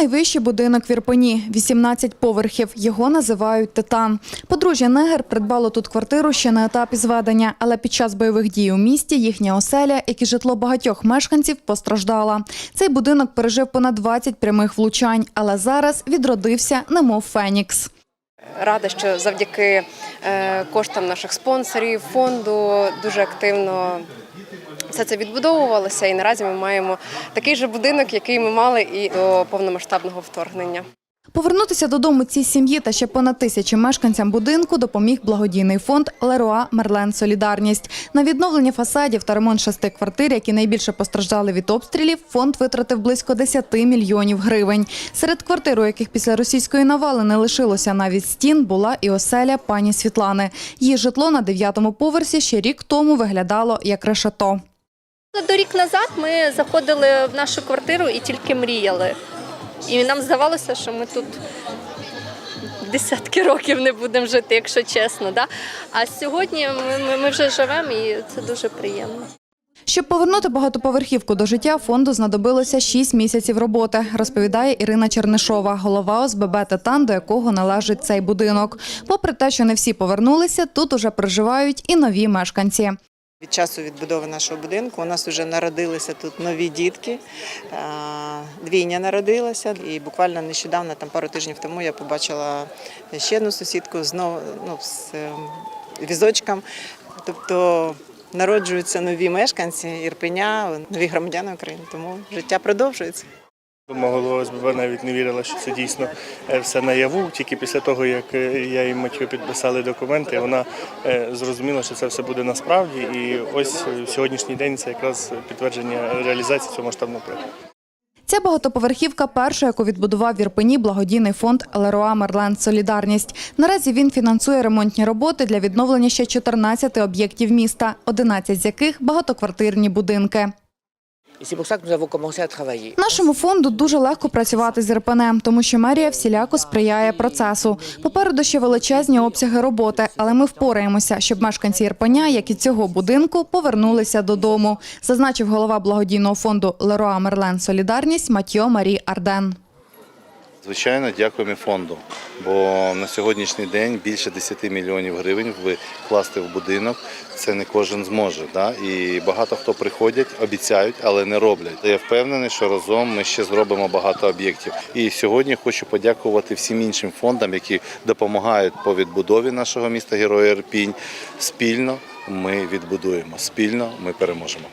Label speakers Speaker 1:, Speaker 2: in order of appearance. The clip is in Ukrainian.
Speaker 1: найвищий будинок в Ірпені – 18 поверхів. Його називають «Титан». Подружжя Негер придбало тут квартиру ще на етапі зведення, але під час бойових дій у місті їхня оселя, як і житло багатьох мешканців, постраждала. Цей будинок пережив понад 20 прямих влучань, але зараз відродився, немов Фенікс.
Speaker 2: Рада, що завдяки е, коштам наших спонсорів, фонду дуже активно все це відбудовувалося. І наразі ми маємо такий же будинок, який ми мали і до повномасштабного вторгнення.
Speaker 1: Повернутися додому цій сім'ї та ще понад тисячі мешканцям будинку допоміг благодійний фонд Леруа Мерлен Солідарність. На відновлення фасадів та ремонт шести квартир, які найбільше постраждали від обстрілів, фонд витратив близько 10 мільйонів гривень. Серед квартир, у яких після російської навали не лишилося навіть стін, була і оселя пані Світлани. Її житло на дев'ятому поверсі ще рік тому виглядало як решето.
Speaker 3: До рік назад ми заходили в нашу квартиру і тільки мріяли. І нам здавалося, що ми тут десятки років не будемо жити, якщо чесно. Да? А сьогодні ми, ми, ми вже живемо і це дуже приємно.
Speaker 1: Щоб повернути багатоповерхівку до життя, фонду знадобилося 6 місяців роботи, розповідає Ірина Чернишова, голова ОСББ «Титан», до якого належить цей будинок. Попри те, що не всі повернулися, тут уже проживають і нові мешканці.
Speaker 4: Від часу відбудови нашого будинку у нас вже народилися тут нові дітки. Двійня народилася, і буквально нещодавно, там пару тижнів тому, я побачила ще одну сусідку знову ну, з ем, візочком. Тобто народжуються нові мешканці Ірпеня, нові громадяни України. Тому життя продовжується.
Speaker 5: Голова ОСББ навіть не вірила, що це дійсно е, все наяву. Тільки після того, як е, я і Матьо підписали документи, вона е, зрозуміла, що це все буде насправді. І ось сьогоднішній день це якраз підтвердження реалізації цього масштабного проекту.
Speaker 1: Ця багатоповерхівка перша, яку відбудував в Ірпені благодійний фонд Леруа Мерлен Солідарність. Наразі він фінансує ремонтні роботи для відновлення ще 14 об'єктів міста, 11 з яких багатоквартирні будинки.
Speaker 6: Et c'est pour.
Speaker 1: Нашому фонду дуже легко працювати з РПН, тому що мерія всіляко сприяє процесу. Попереду ще величезні обсяги роботи, але ми впораємося, щоб мешканці Ірпеня, як і цього будинку, повернулися додому, зазначив голова благодійного фонду Леруа Мерлен Солідарність Матьо Марі Арден.
Speaker 7: Звичайно, дякуємо фонду, бо на сьогоднішній день більше 10 мільйонів гривень вкласти в будинок. Це не кожен зможе. Да? І багато хто приходять, обіцяють, але не роблять. Я впевнений, що разом ми ще зробимо багато об'єктів. І сьогодні хочу подякувати всім іншим фондам, які допомагають по відбудові нашого міста Героя Ірпінь. Спільно ми відбудуємо, спільно ми переможемо.